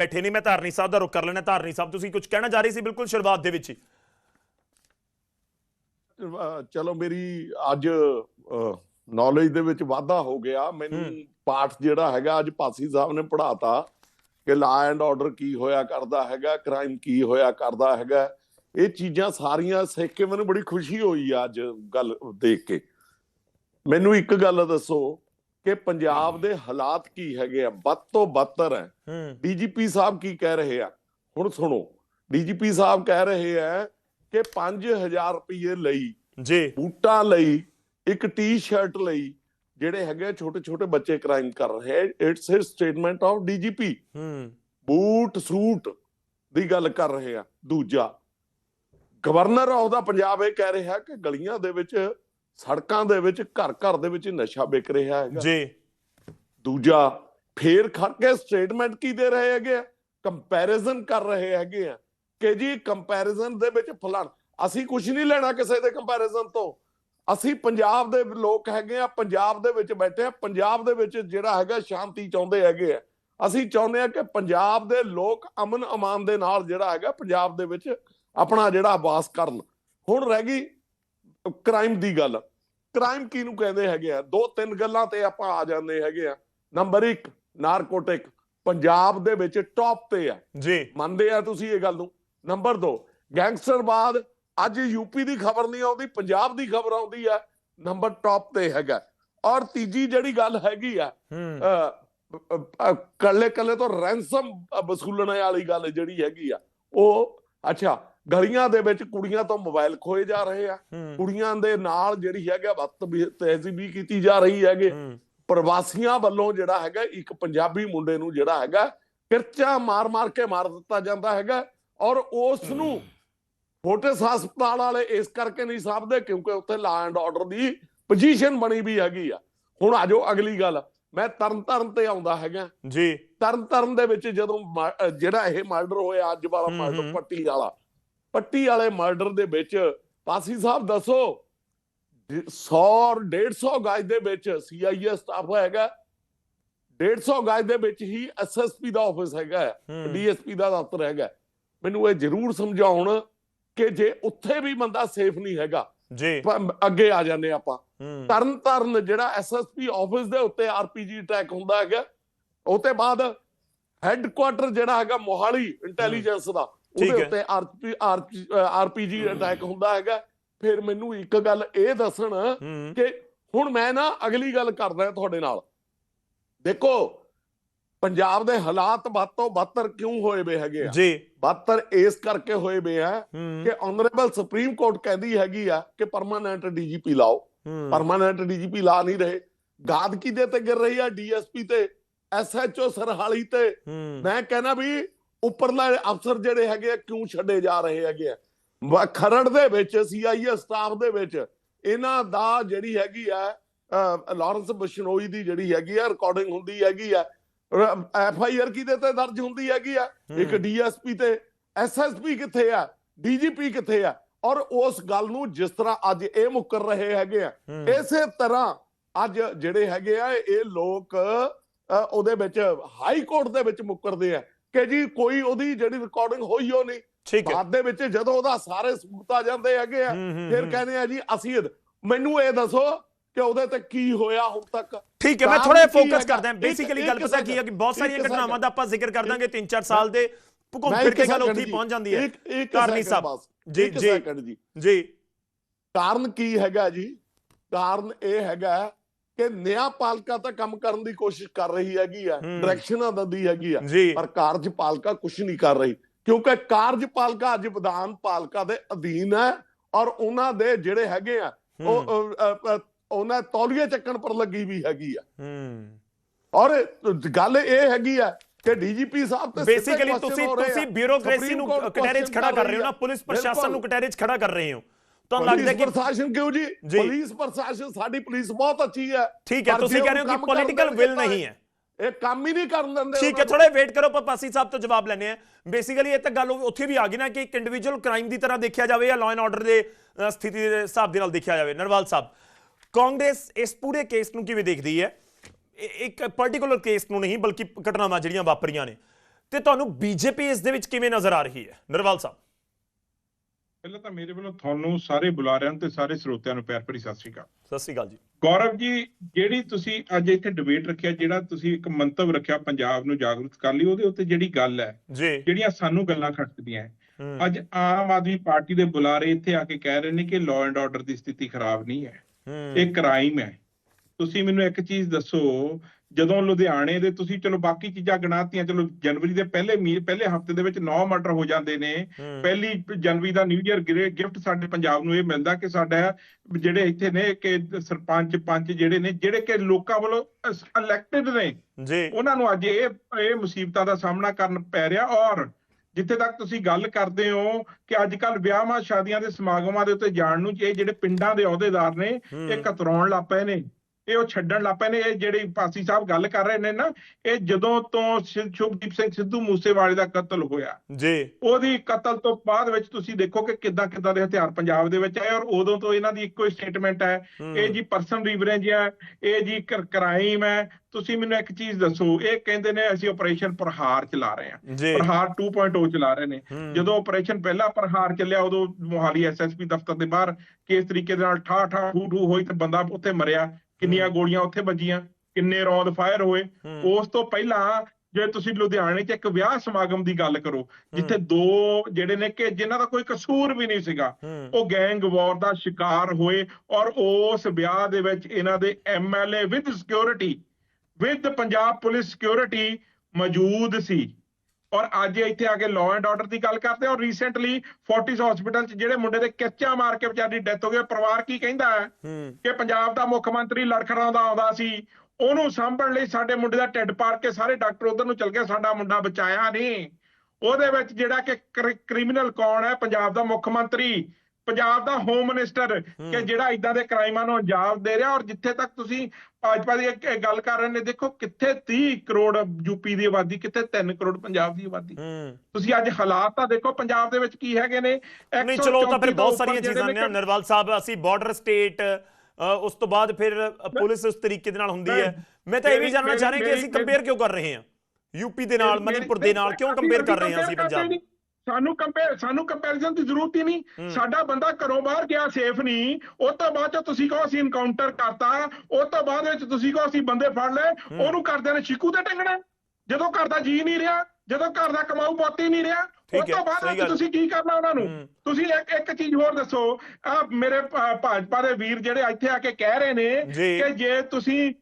ਬੈਠੇ ਨਹੀਂ ਮੈਂ ਧਾਰਨੀ ਸਾਹਿਬ ਦਾ ਰੁਕ ਕਰ ਲੈਣਾ ਧਾਰਨੀ ਸਾਹਿਬ ਤੁਸੀਂ ਕੁਝ ਕਹਿਣਾ ਜਾ ਰਹੀ ਸੀ? ਬਿਲਕੁਲ ਸ਼ੁਰੂਆਤ ਦੇ ਵਿੱਚ ਹੀ। ਚਲੋ ਮੇਰੀ ਅੱਜ ਨੌਲੇਜ ਦੇ ਵਿੱਚ ਵਾਧਾ ਹੋ ਗਿਆ। ਮੈਨੂੰ। ਪਾਠ ਜਿਹੜਾ ਹੈਗਾ ਅੱਜ ਪਾਸੀ ਸਾਹਿਬ ਨੇ ਪੜਾਤਾ ਕਿ ਲਾ ਐਂਡ ਆਰਡਰ ਕੀ ਹੋਇਆ ਕਰਦਾ ਹੈਗਾ ਕ੍ਰਾਈਮ ਕੀ ਹੋਇਆ ਕਰਦਾ ਹੈਗਾ। ਇਹ ਚੀਜ਼ਾਂ ਸਾਰੀਆਂ ਸਿੱਖ ਕੇ ਮੈਨੂੰ ਬੜੀ ਖੁਸ਼ੀ ਹੋਈ ਅੱਜ ਗੱਲ ਦੇਖ ਕੇ। ਮੈਨੂੰ ਇੱਕ ਗੱਲ ਦੱਸੋ ਕਿ ਪੰਜਾਬ ਦੇ ਹਾਲਾਤ ਕੀ ਹੈਗੇ ਆ? ਵੱਧ ਤੋਂ ਬੱਤਰ ਹੈ। ਡੀਜੀਪੀ ਸਾਹਿਬ ਕੀ ਕਹਿ ਰਹੇ ਆ? ਹੁਣ ਸੁਣੋ। ਡੀਜੀਪੀ ਸਾਹਿਬ ਕਹਿ ਰਹੇ ਆ ਕਿ 5000 ਰੁਪਏ ਲਈ ਜੀ। ਬੂਟਾਂ ਲਈ ਇੱਕ ਟੀ-ਸ਼ਰਟ ਲਈ ਜਿਹੜੇ ਹੈਗੇ ਛੋਟੇ ਛੋਟੇ ਬੱਚੇ ਕ੍ਰਾਈਮ ਕਰ ਰਹੇ it's a statement of DGP. ਹੂੰ। ਬੂਟ ਸੂਟ ਦੀ ਗੱਲ ਕਰ ਰਹੇ ਆ। ਦੂਜਾ ਗਵਰਨਰ ਆਫ ਦਾ ਪੰਜਾਬ ਇਹ ਕਹਿ ਰਿਹਾ ਕਿ ਗਲੀਆਂ ਦੇ ਵਿੱਚ ਸੜਕਾਂ ਦੇ ਵਿੱਚ ਘਰ ਘਰ ਦੇ ਵਿੱਚ ਨਸ਼ਾ ਵਿਕ ਰਿਹਾ ਹੈਗਾ। ਜੀ। ਦੂਜਾ ਫੇਰ ਖੜ ਕੇ ਸਟੇਟਮੈਂਟ ਕੀ ਦੇ ਰਹੇ ਹੈਗੇ ਆ? ਕੰਪੈਰੀਜ਼ਨ ਕਰ ਰਹੇ ਹੈਗੇ ਆ ਕਿ ਜੀ ਕੰਪੈਰੀਜ਼ਨ ਦੇ ਵਿੱਚ ਫਲਾਣ ਅਸੀਂ ਕੁਝ ਨਹੀਂ ਲੈਣਾ ਕਿਸੇ ਦੇ ਕੰਪੈਰੀਜ਼ਨ ਤੋਂ। ਅਸੀਂ ਪੰਜਾਬ ਦੇ ਲੋਕ ਹੈਗੇ ਆ ਪੰਜਾਬ ਦੇ ਵਿੱਚ ਬੈਠੇ ਆ ਪੰਜਾਬ ਦੇ ਵਿੱਚ ਜਿਹੜਾ ਹੈਗਾ ਸ਼ਾਂਤੀ ਚਾਹੁੰਦੇ ਹੈਗੇ ਆ। ਅਸੀਂ ਚਾਹੁੰਦੇ ਆ ਕਿ ਪੰਜਾਬ ਦੇ ਲੋਕ ਅਮਨ ਅਮਾਨ ਦੇ ਨਾਲ ਜਿਹੜਾ ਹੈਗਾ ਪੰਜਾਬ ਦੇ ਵਿੱਚ ਆਪਣਾ ਜਿਹੜਾ ਵਾਸ ਕਰਨ। ਹੁਣ ਰਹਿ ਗਈ ਕ੍ਰਾਈਮ ਦੀ ਗੱਲ। ਕ੍ਰਾਈਮ ਕਿਹਨੂੰ ਕਹਿੰਦੇ ਹੈਗੇ ਆ? ਦੋ ਤਿੰਨ ਗੱਲਾਂ ਤੇ ਆਪਾਂ ਆ ਜਾਂਦੇ ਹੈਗੇ ਆ। ਨੰਬਰ 1 ਨਾਰਕੋਟਿਕ ਪੰਜਾਬ ਦੇ ਵਿੱਚ ਟੌਪ ਤੇ ਆ। ਜੀ। ਮੰਨਦੇ ਆ ਤੁਸੀਂ ਇਹ ਗੱਲ ਨੂੰ? ਨੰਬਰ 2 ਗੈਂਗਸਟਰਵਾਦ ਅੱਜ ਯੂਪੀ ਦੀ ਖਬਰ ਨਹੀਂ ਆਉਂਦੀ ਪੰਜਾਬ ਦੀ ਖਬਰ ਆਉਂਦੀ ਆ। ਨੰਬਰ ਟੌਪ ਤੇ ਹੈਗਾ। ਔਰ ਤੀਜੀ ਜਿਹੜੀ ਗੱਲ ਹੈਗੀ ਆ ਕੱਲੇ ਕੱਲੇ ਤੋਂ ਰੈਂਸਮ ਵਸੂਲਣ ਵਾਲੀ ਗੱਲ ਜਿਹੜੀ ਹੈਗੀ ਆ ਉਹ ਅੱਛਾ ਗਲੀਆਂ ਦੇ ਵਿੱਚ ਕੁੜੀਆਂ ਤੋਂ ਮੋਬਾਈਲ ਖੋਏ ਜਾ ਰਹੇ ਆ। ਕੁੜੀਆਂ ਦੇ ਨਾਲ ਜਿਹੜੀ ਹੈਗਾ ਬਦਤਮੀਜ਼ੀ ਵੀ ਕੀਤੀ ਜਾ ਰਹੀ ਹੈਗੇ। ਪ੍ਰਵਾਸੀਆਂ ਵੱਲੋਂ ਜਿਹੜਾ ਹੈਗਾ ਇੱਕ ਪੰਜਾਬੀ ਮੁੰਡੇ ਨੂੰ ਜਿਹੜਾ ਹੈਗਾ ਕਿਰਚਾ ਮਾਰ-ਮਾਰ ਕੇ ਮਾਰ ਦਿੱਤਾ ਜਾਂਦਾ ਹੈਗਾ। ਔਰ ਉਸ ਨੂੰ ਫੋਰਟਿਸ ਹਸਪਤਾਲ ਵਾਲੇ ਇਸ ਕਰਕੇ ਨਹੀਂ ਸਾਂਭਦੇ ਕਿਉਂਕਿ ਉੱਥੇ law and order the position ਬਣੀ ਵੀ ਹੈਗੀ ਆ। ਹੁਣ ਆਜੋ ਅਗਲੀ ਗੱਲ। ਮੈਂ ਤਰਨ ਤਾਰਨ ਤੇ ਆਉਂਦਾ ਹੈਗਾ। ਜੀ। ਤਰਨ ਤਾਰਨ ਦੇ ਵਿੱਚ ਜਦੋਂ ਜਿਹੜਾ ਇਹ ਮਰਡਰ ਹੋਇਆ ਅੱਜ ਵਾਲਾ ਮਰਡਰ। ਪੱਟੀ ਵਾਲਾ ਪੱਟੀ ਵਾਲੇ ਮਰਡਰ ਦੇ ਵਿੱਚ ਪਾਸੀ ਸਾਹਿਬ ਦੱਸੋ 100 150 ਗਾਜ ਦੇ ਵਿੱਚ ਸੀਆਈਏ ਸਟਾਫ ਹੈਗਾ 150 ਗਾਜ ਦੇ ਵਿੱਚ ਹੀ ਐਸਐਸਪੀ ਦਾ ਆਫਿਸ ਹੈਗਾ ਡੀਐਸਪੀ ਦਾ ਦਫ਼ਤਰ ਹੈਗਾ। ਮੈਨੂੰ ਇਹ ਜ਼ਰੂਰ ਸਮਝਾਉਣ ਕਿ ਜੇ ਉੱਥੇ ਵੀ ਬੰਦਾ ਸੇਫ ਨਹੀਂ ਹੈਗਾ ਜੀ। ਅੱਗੇ ਆ ਜਾਂਦੇ ਆਪਾਂ। ਤਰਨ ਤਾਰਨ ਜਿਹੜਾ ਐਸਐਸਪੀ ਆਫਿਸ ਦੇ ਉੱਤੇ ਆਰਪੀਜੀ ਅਟੈਕ ਹੁੰਦਾ ਹੈਗਾ ਉਹ ਤੇ ਬਾਅਦ ਹੈੱਡਕੁਆਟਰ ਜਿਹੜਾ ਹੈਗਾ ਮੋਹਾਲੀ ਇੰਟੈਲੀਜੈਂਸ ਦਾ ਉਹਦੇ। ਉੱਤੇ ਆਰਪੀ ਆਰਪੀਜੀ ਅਟੈਕ ਹੁੰਦਾ ਹੈਗਾ। ਫਿਰ ਮੈਨੂੰ ਇੱਕ ਗੱਲ ਇਹ ਦੱਸਣ ਕਿ ਹੁਣ ਮੈਂ ਨਾ ਅਗਲੀ ਗੱਲ ਕਰਦਾ ਤੁਹਾਡੇ ਨਾਲ। ਦੇਖੋ ਪੰਜਾਬ ਦੇ ਹਾਲਾਤ ਵੱਧ ਤੋਂ ਬੱਤਰ ਕਿਉਂ ਹੋਏ ਵੇ ਹੈਗੇ ਆ? ਜੀ। ਬੱਤਰ ਇਸ ਕਰਕੇ ਹੋਏ ਵੇ ਆ ਹੂੰ। ਕਿ ਆਨਰੇਬਲ ਸੁਪਰੀਮ ਕੋਰਟ ਕਹਿੰਦੀ ਹੈਗੀ ਆ ਕਿ ਪਰਮਾਨੈਂਟ ਡੀਜੀਪੀ ਲਾਓ। ਪਰਮਾਨੈਂਟ ਡੀਜੀਪੀ ਲਾ ਨਹੀਂ ਰਹੇ। ਗਾਦ ਕਿਹਦੇ ਤੇ ਗਿਰ ਰਹੀ ਆ ਡੀਐਸਪੀ ਤੇ ਐਸਐਚਓ ਸਰਹਾਲੀ ਤੇ। ਮੈਂ ਕਹਿੰਦਾ ਵੀ ਉੱਪਰਲੇ ਅਫਸਰ ਜਿਹੜੇ ਹੈਗੇ ਆ ਕਿਉਂ ਛੱਡੇ ਜਾ ਰਹੇ ਹੈਗੇ ਆ? ਖਰੜ ਦੇ ਵਿੱਚ ਸੀਆਈਏ ਸਟਾਫ ਦੇ ਵਿੱਚ ਇਹਨਾਂ ਦਾ ਜਿਹੜੀ ਹੈਗੀ ਆ ਲਾਰੈਂਸ ਬਸ਼ਨੋਈ ਦੀ ਜਿਹੜੀ ਹੈਗੀ ਆ ਰਿਕਾਰਡਿੰਗ ਹੁੰਦੀ ਹੈਗੀ ਆ ਐਫ ਆਈ ਆਰ ਕਿਹਦੇ ਤੇ ਦਰਜ ਹੁੰਦੀ ਹੈਗੀ ਆ? ਇੱਕ। ਡੀਐਸਪੀ ਤੇ ਐਸਐਸਪੀ ਕਿੱਥੇ ਆ? ਡੀਜੀਪੀ ਕਿੱਥੇ ਆ? ਔਰ ਉਸ ਗੱਲ ਨੂੰ ਜਿਸ ਤਰ੍ਹਾਂ ਅੱਜ ਇਹ ਮੁੱਕਰ ਰਹੇ ਹੈਗੇ ਆ। ਇਸੇ ਤਰ੍ਹਾਂ ਅੱਜ ਜਿਹੜੇ ਹੈਗੇ ਆ ਇਹ ਲੋਕ ਉਹਦੇ ਵਿੱਚ ਹਾਈ ਕੋਰਟ ਦੇ ਵਿੱਚ ਮੁੱਕਰਦੇ ਆ। ਕਿ ਜੀ ਕੋਈ ਉਹਦੀ ਜਿਹੜੀ ਰਿਕਾਰਡਿੰਗ ਹੋਈ ਹੋ ਨਹੀਂ ਠੀਕ ਹੈ। ਬਾਅਦ ਦੇ ਵਿੱਚ ਜਦੋਂ ਉਹਦਾ ਸਾਰੇ ਸਬੂਤ ਆ ਜਾਂਦੇ ਹੈਗੇ ਆ ਫਿਰ। ਕਹਿੰਦੇ ਆ ਜੀ ਅਸੀਂ ਮੈਨੂੰ ਇਹ ਦੱਸੋ ਕਿ ਉਹਦੇ ਤੇ ਕੀ ਹੋਇਆ ਹੁਣ ਤੱਕ। ਠੀਕ ਹੈ ਮੈਂ ਥੋੜਾ ਫੋਕਸ? ਕਰਦਾ ਹਾਂ। ਬੇਸਿਕਲੀ ਗੱਲ ਪਤਾ ਕੀ ਹੈ ਕਿ ਬਹੁਤ ਸਾਰੀਆਂ ਘਟਨਾਵਾਂ। ਦਾ ਆਪਾਂ ਜ਼ਿਕਰ ਕਰ ਦਾਂਗੇ 3-4 ਸਾਲ ਦੇ ਘੁੰਮ ਫਿਰ ਕੇ ਗੱਲ ਉੱਥੇ ਪਹੁੰਚ ਜਾਂਦੀ ਹੈ। ਕਾਰਨੀ ਸਾਹਿਬ। ਜੀ, ਜੀ। ਜੀ। ਕਾਰਨ ਕੀ ਹੈਗਾ ਜੀ? ਕਾਰਨ ਇਹ ਹੈਗਾ ਕਿ ਨਿਆਂਪਾਲਿਕਾ ਤਾਂ ਕੰਮ ਕਰਨ ਦੀ ਕੋਸ਼ਿਸ਼ ਕਰ ਰਹੀ ਹੈਗੀ ਆ। ਡਾਇਰੈਕਸ਼ਨਾਂ ਦਿੰਦੀ ਹੈਗੀ ਆ ਪਰ ਕਾਰਜਪਾਲਿਕਾ ਕੁਝ ਨਹੀਂ ਕਰ ਰਹੀ ਕਿਉਂਕਿ ਕਾਰਜਪਾਲਿਕਾ ਅੱਜ ਵਿਧਾਨ ਪਾਲਿਕਾ ਦੇ ਅਧੀਨ ਹੈ ਔਰ ਉਹਨਾਂ ਦੇ ਜਿਹੜੇ ਹੈਗੇ ਆ ਉਹ ਉਹਨਾਂ ਤੌਲੀਏ ਚੱਕਣ ਪਰ ਲੱਗੀ ਵੀ ਹੈਗੀ ਆ ਹੂੰ ਔਰ ਗੱਲ ਇਹ ਹੈਗੀ ਆ ਕਿ ਡੀਜੀਪੀ ਸਾਹਿਬ ਤੇ ਬੇਸਿਕਲੀ ਤੁਸੀਂ। ਤੁਸੀਂ ਬਿਊਰੋਕ੍ਰੇਸੀ ਨੂੰ ਕਟਹਿਰੇ 'ਚ ਖੜਾ ਕਰ ਰਹੇ ਹੋ ਨਾ। ਪੁਲਿਸ ਪ੍ਰਸ਼ਾਸਨ ਨੂੰ। ਕਟਹਿਰੇ 'ਚ ਖੜਾ ਕਰ ਰਹੇ ਹੋ ਤੁਹਾਨੂੰ ਲੱਗਦਾ ਕਿ ਪ੍ਰਸ਼ਾਸਨ ਕਿਉਂ ਜੀ। ਪੁਲਿਸ ਪ੍ਰਸ਼ਾਸਨ ਸਾਡੀ ਪੁਲਿਸ ਬਹੁਤ ਅੱਛੀ ਹੈ। ਠੀਕ ਹੈ ਤੁਸੀਂ ਕਹਿ ਰਹੇ ਹੋ ਕਿ ਪੋਲੀਟੀਕਲ ਵਿਲ ਨਹੀਂ ਹੈ। ਇਹ ਕੰਮ ਹੀ ਨਹੀਂ ਕਰਨ ਦਿੰਦੇ ਠੀਕ ਹੈ ਥੋੜਾ ਵੇਟ ਕਰੋ ਪਪਾਸੀ ਸਾਹਿਬ ਤੋਂ ਜਵਾਬ ਲੈਣੇ ਆ ਬੇਸਿਕਲੀ ਇਹ ਤਾਂ ਗੱਲ ਉੱਥੇ ਵੀ ਆ ਗਈ ਨਾ ਕਿ ਇੱਕ ਇੰਡੀਵਿਜੂਅਲ ਕ੍ਰਾਈਮ ਦੀ ਤਰ੍ਹਾਂ ਦੇਖਿਆ ਜਾਵੇ ਜਾਂ ਲਾਅ ਐਂਡ ਆਰਡਰ ਦੇ ਸਥਿਤੀ ਦੇ ਹਿਸਾਬ ਦੇ ਨਾਲ ਦੇਖਿਆ ਜਾਵੇ। ਨਰਵਾਲ ਸਾਹਿਬ ਕਾਂਗਰਸ ਇਸ ਪੂਰੇ ਕੇਸ ਨੂੰ ਕਿਵੇਂ ਦੇਖਦੀ ਹੈ? ਇੱਕ ਪਾਰਟਿਕੂਲਰ ਕੇਸ ਨੂੰ ਨਹੀਂ ਬਲਕਿ ਘਟਨਾਵਾਂ ਜਿਹੜੀਆਂ ਵਾਪਰੀਆਂ ਨੇ। ਤੇ ਤੁਹਾਨੂੰ ਬੀਜੇਪੀ ਇਸ ਦੇ ਵਿੱਚ ਕਿਵੇਂ ਨਜ਼ਰ ਆ ਰਹੀ ਹੈ? ਨਰਵਾਲ ਸਾਹਿਬ। ਪਹਿਲਾਂ ਤਾਂ ਮੇਰੇ ਵੱਲੋਂ ਤੁਹਾਨੂੰ ਸਾਰੇ ਬੁਲਾਰਿਆਂ ਤੇ ਸਾਰੇ ਸਰੋਤਿਆਂ ਨੂੰ ਪਿਆਰ ਭਰੀ ਸਤਿ ਸ਼੍ਰੀ ਅਕਾਲ। ਸਤਿ ਸ਼੍ਰੀ ਅਕਾਲ ਜੀ। ਗੌਰਵ ਜੀ ਜਿਹੜੀ ਤੁਸੀਂ ਅੱਜ ਇੱਥੇ ਡਿਬੇਟ ਰੱਖਿਆ ਜਿਹੜਾ ਤੁਸੀਂ ਇੱਕ ਮੰਤਵ ਰੱਖਿਆ ਪੰਜਾਬ ਨੂੰ ਜਾਗਰੂਕ ਕਰ ਲਈ ਉਹਦੇ ਉੱਤੇ ਜਿਹੜੀ ਗੱਲ ਹੈ ਜਿਹੜੀਆਂ ਸਾਨੂੰ ਗੱਲਾਂ ਹੂੰ, ਅੱਜ ਆਮ ਆਦਮੀ ਪਾਰਟੀ ਦੇ ਬੁਲਾਰੇ ਇੱਥੇ ਆ ਕੇ ਕਹਿ ਰਹੇ ਨੇ ਕਿ ਲਾਅ ਐਂਡ ਆਰਡਰ ਦੀ ਸਥਿਤੀ ਖਰਾਬ ਨਹੀਂ ਹੂੰ, ਇਹ ਕ੍ਰਾਈਮ ਹੈ। ਤੁਸੀਂ ਮੈਨੂੰ ਇੱਕ ਚੀਜ਼ ਦੱਸੋ ਜਦੋਂ ਲੁਧਿਆਣੇ ਦੇ ਤੁਸੀਂ ਚਲੋ ਬਾਕੀ ਚੀਜ਼ਾਂ ਗਣਾਤੀਆਂ ਚਲੋ ਜਨਵਰੀ ਦੇ ਪਹਿਲੇ ਮੀ- ਪਹਿਲੇ ਹਫ਼ਤੇ ਦੇ ਵਿੱਚ 9 ਮਰਡਰ ਹੋ ਜਾਂਦੇ ਨੇ। ਪਹਿਲੀ ਜਨਵਰੀ ਦਾ ਨਿਊ ਇਅਰ ਗਿਫਟ ਸਾਡੇ ਪੰਜਾਬ ਨੂੰ ਇਹ ਮਿਲਦਾ ਕਿ ਸਾਡਾ ਜਿਹੜੇ ਇੱਥੇ ਨੇ ਕਿ ਸਰਪੰਚ ਪੰਚ ਜਿਹੜੇ ਨੇ ਜਿਹੜੇ ਕਿ ਲੋਕਾਂ ਵੱਲੋਂ ਇਲੈਕਟਿਡ ਨੇ ਜੀ। ਉਹਨਾਂ ਨੂੰ ਅੱਜ ਇਹ ਇਹ ਮੁਸੀਬਤਾਂ ਦਾ ਸਾਹਮਣਾ ਕਰਨ ਪੈ ਰਿਹਾ ਔਰ ਜਿੱਥੇ ਤੱਕ ਤੁਸੀਂ ਗੱਲ ਕਰਦੇ ਹੋ ਕਿ ਅੱਜ ਕੱਲ ਵਿਆਹਾਂ ਸ਼ਾਦੀਆਂ ਦੇ ਸਮਾਗਮਾਂ ਦੇ ਉੱਤੇ ਜਾਣ ਨੂੰ ਇਹ ਜਿਹੜੇ ਪਿੰਡਾਂ ਦੇ ਅਹੁਦੇਦਾਰ ਨੇ ਇਹ ਕਤਰਾਉਣ ਲੱਗ ਪਏ ਨੇ। ਇਹ ਉਹ ਛੱਡਣ ਲੱਗ ਪਏ ਨੇ ਇਹ ਜਿਹੜੀ ਪਾਸੀ ਸਾਹਿਬ ਗੱਲ ਕਰ ਰਹੇ ਨੇ ਨਾ ਇਹ ਜਦੋਂ ਤੋਂ ਸ਼ੁਭਦੀਪ ਸਿੰਘ ਸਿੱਧੂ ਮੂਸੇਵਾਲੇ ਦਾ ਕਤਲ ਹੋਇਆ। ਜੀ। ਉਹਦੀ ਕਤਲ ਤੋਂ ਬਾਅਦ ਵਿੱਚ ਤੁਸੀਂ ਦੇਖੋ ਕਿ ਕਿੱਦਾਂ ਕਿੱਦਾਂ ਦੇ ਹਥਿਆਰ ਪੰਜਾਬ ਦੇ ਵਿੱਚ ਆਏ ਔਰ ਉਦੋਂ ਤੋਂ ਇਹਨਾਂ ਦੀ ਇੱਕੋ ਹੀ ਸਟੇਟਮੈਂਟ ਹੈ। ਹੂੰ, ਇਹ ਜੀ ਪਰਸਨ ਰੀਵਰੇਂਜ ਹੈ ਇਹ ਜੀ ਕ੍ਰਾਈਮ ਹੈ। ਤੁਸੀਂ ਮੈਨੂੰ ਇੱਕ ਚੀਜ਼ ਦੱਸੋ ਇਹ ਕਹਿੰਦੇ ਨੇ ਅਸੀਂ ਆਪਰੇਸ਼ਨ ਪ੍ਰਹਾਰ ਚਲਾ ਰਹੇ ਹਾਂ। ਪ੍ਰਹਾਰ 2.0 ਚਲਾ ਰਹੇ ਨੇ। ਹੂੰ, ਜਦੋਂ ਆਪਰੇਸ਼ਨ ਪਹਿਲਾ ਪ੍ਰਹਾਰ ਚੱਲਿਆ ਉਦੋਂ ਮੋਹਾਲੀ ਐਸਐਸਪੀ ਦਫ਼ਤਰ ਦੇ ਬਾਹਰ ਕਿਸ ਤਰੀਕੇ ਦੇ ਨਾਲ ਠਾ ਠਾ ਠੂ ਠੂ ਹੋਈ ਤੇ ਬੰਦਾ ਉੱਥੇ ਮਰਿਆ। ਕਿੰਨੀਆਂ ਗੋਲੀਆਂ ਉੱਥੇ ਵੱਜੀਆਂ ਕਿੰਨੇ ਰੌਂਦ ਫਾਇਰ ਹੋਏ। ਉਸ ਤੋਂ ਪਹਿਲਾਂ ਜੇ ਤੁਸੀਂ ਲੁਧਿਆਣੇ 'ਚ ਇੱਕ ਵਿਆਹ ਸਮਾਗਮ ਦੀ ਗੱਲ ਕਰੋ ਜਿੱਥੇ ਦੋ ਜਿਹੜੇ ਨੇ ਕਿ ਜਿਨ੍ਹਾਂ ਦਾ ਕੋਈ ਕਸੂਰ ਵੀ ਨਹੀਂ ਸੀਗਾ ਉਹ ਗੈਂਗ ਵਾਰ ਦਾ ਸ਼ਿਕਾਰ ਹੋਏ ਔਰ ਉਸ ਵਿਆਹ ਦੇ ਵਿੱਚ ਇਹਨਾਂ ਦੇ MLA with security with Punjab police security ਮੌਜੂਦ ਸੀ। ਔਰ ਅੱਜ ਇੱਥੇ ਆ ਕੇ ਲਾਅ ਐਂਡ ਆਰਡਰ ਦੀ ਗੱਲ ਕਰਦੇ ਔਰ ਰੀਸੈਂਟਲੀ ਫੋਰਟਿਸ ਹਸਪੀਟਲ 'ਚ ਜਿਹੜੇ ਮੁੰਡੇ ਦੇ ਕਿੱਚਾ ਮਾਰ ਕੇ ਵਿਚਾਰੀ ਡੈਥ ਹੋ ਗਈ ਪਰਿਵਾਰ ਕੀ ਕਹਿੰਦਾ ਹੈ? ਕਿ ਪੰਜਾਬ ਦਾ ਮੁੱਖ ਮੰਤਰੀ ਲੜਖੜਾਉਂਦਾ ਆਉਂਦਾ ਸੀ ਉਹਨੂੰ ਸਾਂਭਣ ਲਈ ਸਾਡੇ ਮੁੰਡੇ ਦਾ ਢਿੱਡ ਪਾੜ ਕੇ ਸਾਰੇ ਡਾਕਟਰ ਉਧਰ ਨੂੰ ਚਲ ਗਏ ਸਾਡਾ ਮੁੰਡਾ ਬਚਾਇਆ ਨਹੀਂ। ਉਹਦੇ ਵਿੱਚ ਜਿਹੜਾ ਕਿ ਕ੍ਰਿਮੀਨਲ ਕੌਣ ਹੈ? ਪੰਜਾਬ ਦਾ ਮੁੱਖ ਮੰਤਰੀ ਪੰਜਾਬ ਦਾ ਹੋਮ ਮਿਨਿਸਟਰ ਕਿ ਜਿਹੜਾ ਇਦਾਂ ਦੇ ਕ੍ਰਾਈਮਾਂ ਨੂੰ ਅੰਜਾਮ ਦੇ ਰਿਹਾ ਔਰ ਜਿੱਥੇ ਤੱਕ ਤੁਸੀਂ ਭਾਜਪਾ ਦੀ ਗੱਲ ਕਰ ਰਹੇ ਨੇ ਦੇਖੋ ਕਿੱਥੇ 30 ਕਰੋੜ ਯੂਪੀ ਦੀ ਆਬਾਦੀ ਕਿੱਥੇ 3 ਕਰੋੜ ਪੰਜਾਬ ਦੀ ਆਬਾਦੀ। ਤੁਸੀਂ ਅੱਜ ਹਾਲਾਤ ਤਾਂ ਦੇਖੋ ਪੰਜਾਬ ਦੇ ਵਿੱਚ ਕੀ ਹੈਗੇ ਨੇ? ਨਹੀਂ ਚਲੋ ਤਾਂ ਫਿਰ 134 ਤੋਂ ਬਹੁਤ ਸਾਰੀਆਂ ਚੀਜ਼ਾਂ ਨੇ। ਨਰਵਾਲ ਸਾਹਿਬ ਅਸੀਂ ਬਾਰਡਰ ਸਟੇਟ ਉਸ ਤੋਂ ਬਾਅਦ ਫਿਰ ਪੁਲਿਸ ਉਸ ਤਰੀਕੇ ਦੇ ਨਾਲ ਹੁੰਦੀ ਹੈ। ਮੈਂ ਤਾਂ ਇਹ ਵੀ ਜਾਣਨਾ ਚਾਹ ਰਿਹਾ ਕਿ ਅਸੀਂ ਕੰਪੇਅਰ ਕਿਉਂ ਕਰ ਰਹੇ ਹਾਂ? ਯੂਪੀ ਦੇ ਨਾਲ ਮਨੀਪੁਰ ਦੇ ਨਾਲ ਕਿਉਂ ਕੰਪੇਅਰ ਕਰ ਰਹੇ ਹਾਂ ਅਸੀਂ ਪੰਜਾਬ ਸਾਨੂੰ ਕੰਪੇਅਰ ਸਾਨੂੰ ਕੰਪੈਰੀਜ਼ਨ ਦੀ ਜ਼ਰੂਰਤ ਹੀ। ਨਹੀਂ ਸਾਡਾ ਬੰਦਾ ਘਰੋਂ ਬਾਹਰ ਗਿਆ ਸੇਫ ਨਹੀਂ ਉਸ ਤੋਂ ਬਾਅਦ ਚ ਤੁਸੀਂ ਕਹੋ ਅਸੀਂ ਇਨਕਾਊਂਟਰ ਕਰਤਾ ਉਸ ਤੋਂ ਬਾਅਦ ਵਿੱਚ ਤੁਸੀਂ ਕਹੋ ਅਸੀਂ ਬੰਦੇ ਫੜ ਲਏ ਉਹਨੂੰ ਕਰਦੇ ਨੇ ਸ਼ਿਕੂ ਤੇ ਟੰਗਣਾ ਜਦੋਂ ਘਰ ਦਾ ਜੀ ਨਹੀਂ ਰਿਹਾ ਜਦੋਂ ਘਰ ਦਾ ਕਮਾਊ ਪੋਤੀ ਨਹੀਂ ਰਿਹਾ ਉਸ ਤੋਂ ਬਾਅਦ। ਤੁਸੀਂ ਕੀ ਕਰਨਾ ਉਹਨਾਂ ਨੂੰ। ਤੁਸੀਂ ਇੱਕ ਇੱਕ ਚੀਜ਼ ਹੋਰ ਦੱਸੋ ਆ ਮੇਰੇ ਭਾਜਪਾ ਦੇ ਵੀਰ ਜਿਹੜੇ ਇੱਥੇ ਆ ਕੇ ਕਹਿ ਰਹੇ ਨੇ। ਕਿ ਜੇ ਤੁਸੀਂ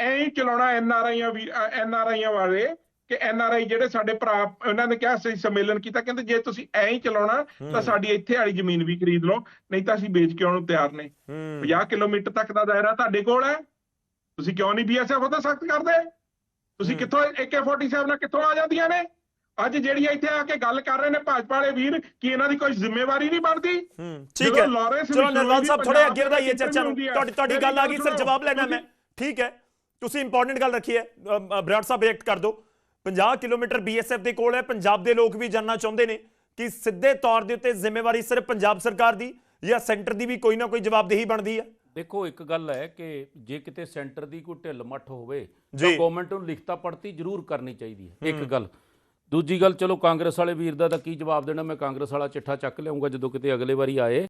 ਐ ਹੀ ਚਲਾਉਣਾ ਐਨ ਆਰ ਆਈਆਂ ਐਨ ਆਰ ਆਈਆਂ ਵਾਲੇ ਕਿ ਐਨ ਆਰ ਆਈ ਜਿਹੜੇ ਸਾਡੇ ਭਰਾ ਉਹਨਾਂ ਨੇ ਕਿਹਾ ਸੀ ਸੰਮੇਲਨ ਕੀਤਾ ਕਹਿੰਦੇ ਜੇ ਤੁਸੀਂ ਐਂ ਹੀ ਚਲਾਉਣਾ ਤਾਂ ਸਾਡੀ ਇੱਥੇ ਵਾਲੀ ਜ਼ਮੀਨ ਵੀ ਖਰੀਦ ਲਓ ਨਹੀਂ ਤਾਂ ਅਸੀਂ ਵੇਚ ਕੇ ਆਉਣ ਨੂੰ ਤਿਆਰ ਨੇ। ਹੂੰ। 50 ਕਿਲੋਮੀਟਰ ਤੱਕ ਦਾ ਦਾਇਰਾ ਤੁਹਾਡੇ ਕੋਲ ਹੈ। ਤੁਸੀਂ ਕਿਉਂ ਨਹੀਂ ਬੀਐਸਐਫ ਉਹਦਾ ਸਖਤ ਕਰਦੇ? ਤੁਸੀਂ। ਕਿੱਥੋਂ AK47 ਨਾਲ ਕਿੱਥੋਂ ਆ ਜਾਂਦੀਆਂ ਨੇ? ਅੱਜ ਜਿਹੜੀਆਂ ਇੱਥੇ ਆ ਕੇ ਗੱਲ ਕਰ ਰਹੇ ਨੇ ਭਾਜਪਾ ਵਾਲੇ ਵੀਰ ਕੀ ਇਹਨਾਂ ਦੀ ਕੋਈ ਜ਼ਿੰਮੇਵਾਰੀ ਨਹੀਂ ਬਣਦੀ? ਠੀਕ ਹੈ। ਚਲੋ ਨਰਵਾਲ ਸਾਹਿਬ ਥੋੜੇ ਅੱਗੇ ਦੇ ਵਧਾਈਏ ਚਰਚਾ ਨੂੰ। ਤੁਹਾਡੀ ਤੁਹਾਡੀ ਗੱਲ ਆ ਗਈ ਸਰ ਜਵਾਬ ਲੈਣਾ ਮੈਂ। ਠੀਕ ਹੈ। ਤੁਸੀਂ ਇੰਪੋਰਟੈਂਟ ਗੱਲ ਰੱਖੀ ਹੈ। ਬਰਾੜ ਸਾਹਿਬ ਰਿਐਕਟ ਕਰ ਦਿਓ। 50 ਕਿਲੋਮੀਟਰ ਬੀਐਸਐਫ ਦੇ ਕੋਲ ਹੈ। ਪੰਜਾਬ ਦੇ ਲੋਕ ਵੀ ਜਾਨਣਾ ਚਾਹੁੰਦੇ ਨੇ ਕਿ ਸਿੱਧੇ ਤੌਰ ਦੇ ਉੱਤੇ ਜ਼ਿੰਮੇਵਾਰੀ ਸਿਰਫ ਪੰਜਾਬ ਸਰਕਾਰ ਦੀ ਜਾਂ ਸੈਂਟਰ ਦੀ ਵੀ ਕੋਈ ਨਾ ਕੋਈ ਜਵਾਬਦੇਹੀ ਬਣਦੀ ਹੈ? ਦੇਖੋ ਇੱਕ ਗੱਲ ਹੈ ਕਿ ਜੇ ਕਿਤੇ ਸੈਂਟਰ ਦੀ ਕੋਈ ਢਿੱਲ ਮੱਠ ਹੋਵੇ। ਤਾਂ ਗਵਰਨਮੈਂਟ ਨੂੰ ਲਿਖਤਾ ਪੜਤੀ ਜ਼ਰੂਰ ਕਰਨੀ ਚਾਹੀਦੀ ਹੈ। ਇੱਕ ਗੱਲ। ਦੂਜੀ ਗੱਲ ਚਲੋ ਕਾਂਗਰਸ ਵਾਲੇ ਵੀਰ ਦਾ ਤਾਂ ਕੀ ਜਵਾਬ ਦੇਣਾ? ਮੈਂ ਕਾਂਗਰਸ ਵਾਲਾ ਚਿੱਠਾ ਚੱਕ ਲਿਆਉਂਗਾ ਜਦੋਂ ਕਿਤੇ ਅਗਲੇ ਵਾਰੀ ਆਏ।